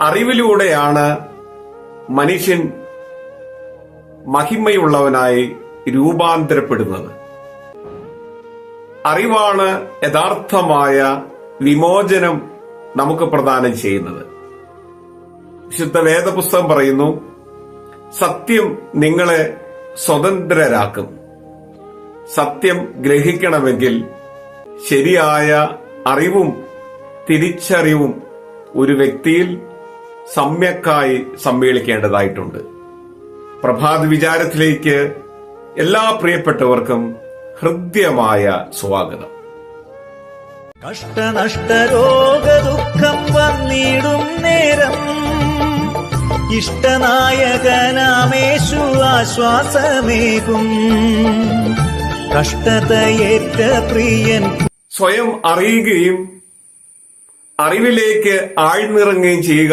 അറിവിലൂടെയാണ് മനുഷ്യൻ മഹിമയുള്ളവനായി രൂപാന്തരപ്പെടുന്നത്. അറിവാണ് യഥാർത്ഥമായ വിമോചനം നമുക്ക് പ്രദാനം ചെയ്യുന്നത്. വിശുദ്ധ വേദപുസ്തകം പറയുന്നു സത്യം നിങ്ങളെ സ്വതന്ത്രരാക്കും. സത്യം ഗ്രഹിക്കണമെങ്കിൽ ശരിയായ അറിവും തിരിച്ചറിവും ഒരു വ്യക്തിയിൽ സമ്യക്കായി സമ്മേളിക്കേണ്ടതായിട്ടുണ്ട്. പ്രഭാത വിചാരത്തിലേക്ക് എല്ലാ പ്രിയപ്പെട്ടവർക്കും ഹൃദ്യമായ സ്വാഗതം. കഷ്ടനഷ്ടരോഗ ദുഃഖം വന്നിടും നേരം. ഇഷ്ടനായകനാമേശു ആശ്വാസമേകും. കഷ്ടതയേറ്റ പ്രിയൻ സ്വയം അറിയുകയും അറിവിലേക്ക് ആഴ്ന്നിറങ്ങുകയും ചെയ്യുക